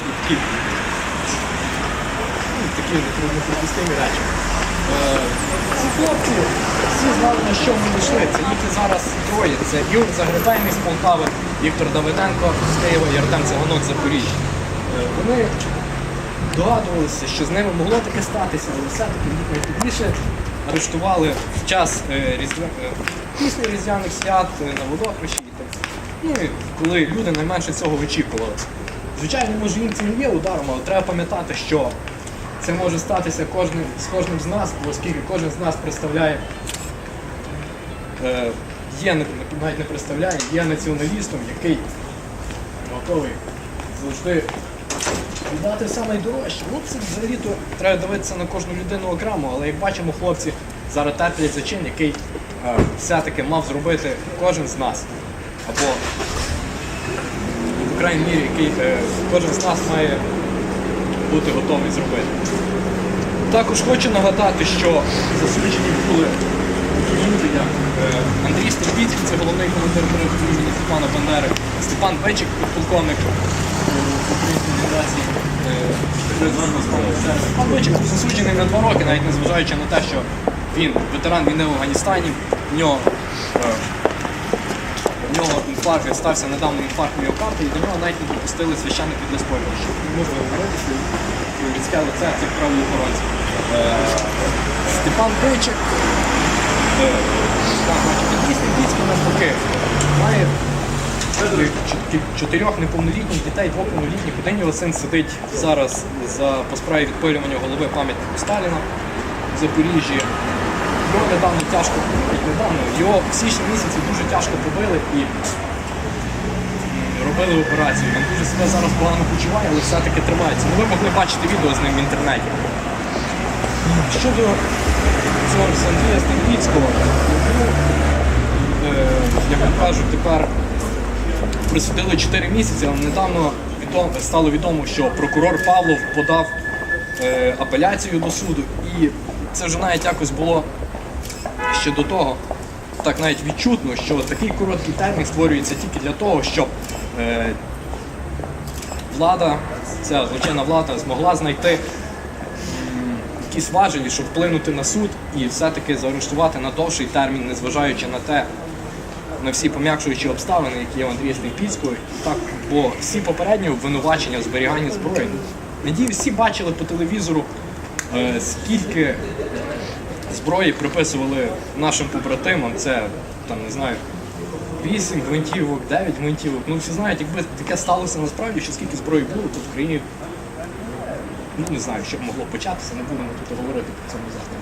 роду такі, ну, такі неприпустимі речі. Е, Ці хлопці всі знали, на що вони йшли. Це їх зараз троє. Це Юр Загребельний з Полтави, Віктор Давиденко з Києва і Артем Запоріжжя. Е, Вони догадувалися, що з ними могло таке статися, але все-таки їх найпізніше арештували в час е, е, після різдвяних свят на водохрещі. Ну коли люди найменше цього очікували. Звичайно, може їм це не є ударом, але треба пам'ятати, що це може статися кожним, з кожним з нас, оскільки кожен з нас представляє, е, є, навіть не представляє, є націоналістом, який готовий завжди віддати все найдорожче. Ну, це взагалі-то треба дивитися на кожну людину окремо, але як бачимо, хлопці зараз терплять за чин, який е, все-таки мав зробити кожен з нас. Або, крайній мірі, який е, кожен з нас має бути готовий зробити. Також хочу нагадати, що засуджені були люди, як е, Андрій Степіцький, це головний командир передвиження Степана Бандери, Степан Бечик, підполковник Української Федерації. е, Степан Бечик був засуджений на два роки, навіть незважаючи на те, що він ветеран війни в Афганістані, в нього в нього інфаркт стався недавно інфаркт міокарду, і до нього навіть не допустили священники для спойлеру, що можна говорити, що людське лице цих правоохоронців. Е, Степан Бичик, е, Степіцький навпаки, має чотирьох неповнолітніх дітей, двох повнолітніх. Один його син сидить зараз за, по справі відпилювання голови пам'ятнику Сталіна в Запоріжжі. Його недавно тяжко, недавно, його в січні місяці дуже тяжко побили і робили операцію. Він дуже себе зараз погано почуває, але все-таки тримається. Ну, ви могли бачити відео з ним в інтернеті. Щодо цього Андрія Стемпіцького, ну, е, як я кажу, тепер присудили 4 місяці, але недавно стало відомо, що прокурор Павлов подав е, апеляцію до суду. І це вже навіть якось було ще до того, так навіть відчутно, що такий короткий термін створюється тільки для того, щоб е, влада, ця злочинна влада змогла знайти якісь важелі, щоб вплинути на суд і все-таки заарештувати на довший термін, незважаючи на те, на всі пом'якшуючі обставини, які є в Андрія Степіцького. Так, бо всі попередні обвинувачення в зберіганні зброї. Надію, всі бачили по телевізору, е, скільки зброї приписували нашим побратимам. Це там не знаю. 8 гвинтівок, 9 гвинтівок. Ну всі знають, якби таке сталося насправді, що скільки зброї було, то в країні ну не знаю, що б могло початися, не будемо тут говорити про цьому завтра.